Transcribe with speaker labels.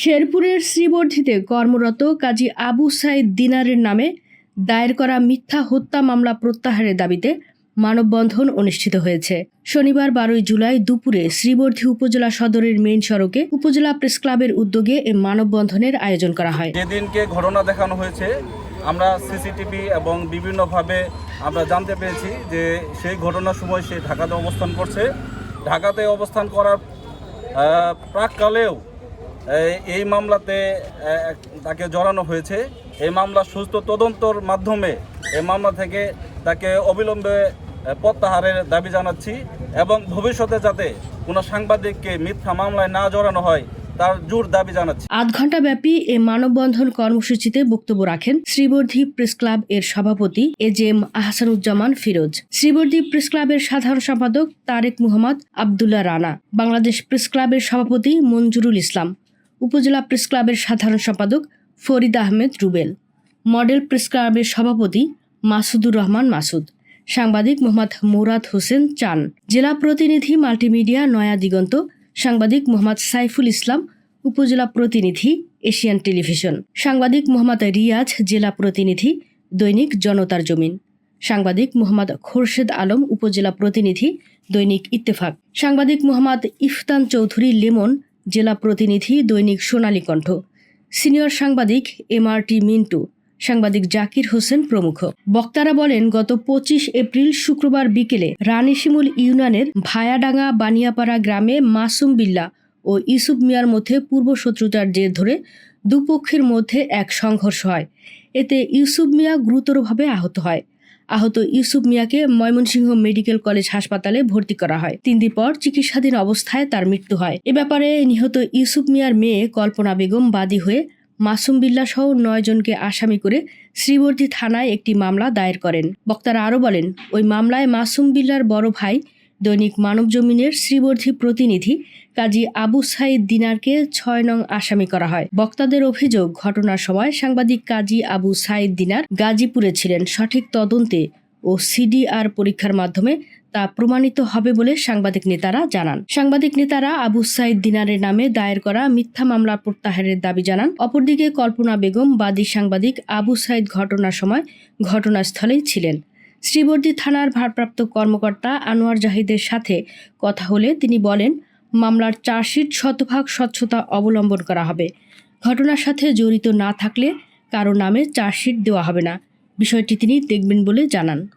Speaker 1: শেরপুরের শ্রীবর্ধিতে কর্মরত কাজী আবু সাইদ দিনারের নামে দায়ের করা মিথ্যা হত্যা মামলা প্রত্যাহারের দাবিতে মানববন্ধন অনুষ্ঠিত হয়েছে। শনিবার বারোই জুলাই দুপুরে শ্রীবর্ধি উপজেলা সদরের মেইন সড়কে উপজেলা প্রেস ক্লাবের উদ্যোগে এ মানববন্ধনের আয়োজন করা হয়।
Speaker 2: যেদিনকে ঘটনা দেখানো হয়েছে, আমরা সিসিটিভি এবং বিভিন্নভাবে আমরা জানতে পেরেছি যে সেই ঘটনার সময় সে ঢাকাতে অবস্থান করছে। ঢাকাতে অবস্থান করার প্রাককালেও এই- মামলাতে তাকে জড়ানো হয়েছে। এই মামলা সুস্থ তদন্তর মাধ্যমে এই মামলা থেকে তাকে অবিলম্বে প্রত্যাহারের দাবি জানাচ্ছি এবং ভবিষ্যতে যাতে কোনো সাংবাদিককে মিথ্যা মামলায় না জড়ানো হয়, তার জোর দাবি জানাচ্ছি।
Speaker 1: আধ ঘণ্টা ব্যাপী এ মানববন্ধন কর্মসূচিতে বক্তব্য রাখেন শ্রীবর্ধী প্রেস ক্লাব এর সভাপতি A J M Ahsanuzzaman Firoz. Sribardi press ক্লাবের সাধারণ সম্পাদক তারেক মুহাম্মদ আবদুল্লাহ রানা। বাংলাদেশ প্রেস ক্লাবের সভাপতি মঞ্জুরুল ইসলাম। উপজেলা প্রেস ক্লাবের সাধারণ সম্পাদক ফরিদ আহমেদ রুবেল, মডেল প্রেস ক্লাবের সভাপতি মাসুদুর রহমান মাসুদ, সাংবাদিক মোহাম্মদ মুরাদ হোসেন চান, জেলা প্রতিনিধি মাল্টিমিডিয়া নয়া দিগন্ত, সাংবাদিক মোহাম্মদ সাইফুল ইসলাম, উপজেলা প্রতিনিধি এশিয়ান টেলিভিশন, সাংবাদিক মোহাম্মদ রিয়াজ, জেলা প্রতিনিধি দৈনিক জনতার জমিন, সাংবাদিক মোহাম্মদ খোরশেদ আলম, উপজেলা প্রতিনিধি দৈনিক ইত্তেফাক, সাংবাদিক মোহাম্মদ ইফতান চৌধুরী লেমন জেলা প্রতিনিধি দৈনিক সোনালী কণ্ঠ। সিনিয়র সাংবাদিক এমআরটি মিন্টু, সাংবাদিক জাকির হোসেন প্রমুখ। বক্তারা বলেন, গত পঁচিশ এপ্রিল শুক্রবার বিকেলে রানীশিমুল ইউনিয়নের ভায়াডাঙ্গা বানিয়াপাড়া গ্রামে মাসুম বিল্লা ও ইউসুফ মিয়ার মধ্যে পূর্ব শত্রুতার জের ধরে দুপক্ষের মধ্যে এক সংঘর্ষ হয়। এতে ইউসুফ মিয়া গুরুতরভাবে আহত হয়। আহত ইউসুফ মিয়াকে ময়মনসিংহ মেডিকেল কলেজ হাসপাতালে ভর্তি করা হয়। তিন দিন পর চিকিৎসাধীন অবস্থায় তার মৃত্যু হয়। এ ব্যাপারে নিহত ইউসুফ মিয়ার মেয়ে কল্পনা বেগম বাদী হয়ে মাসুম বিল্লা সহ নয় জনকে আসামি করে শ্রীবর্ধী থানায় একটি মামলা দায়ের করেন। বক্তারা আরও বলেন, ওই মামলায় মাসুম বিল্লার বড় ভাই দৈনিক মানবজমিনের শ্রীবর্ধী প্রতিনিধি কাজী আবু সাইদ দিনারকে ছয় নং আসামি করা হয়। বক্তাদের অভিযোগ, ঘটনার সময় সাংবাদিক কাজী আবু সাইদ দিনার গাজীপুরে ছিলেন। সঠিক তদন্তে ও সিডিআর পরীক্ষার মাধ্যমে তা প্রমাণিত হবে বলে সাংবাদিক নেতারা জানান। সাংবাদিক নেতারা আবু সাইদ দিনারের নামে দায়ের করা মিথ্যা মামলা প্রত্যাহারের দাবি জানান। অপরদিকে কল্পনা বেগম, বাদী সাংবাদিক আবু সাইদ ঘটনার সময় ঘটনাস্থলেই ছিলেন। শ্রীবর্দী থানার ভারপ্রাপ্ত কর্মকর্তা আনোয়ার জাহিদের সাথে কথা হলে তিনি বলেন, মামলার চার্জশিট শতভাগ স্বচ্ছতা অবলম্বন করা হবে। ঘটনার সাথে জড়িত না থাকলে কারও নামে চার্জশিট দেওয়া হবে না। বিষয়টি তিনি দেখবেন বলে জানান।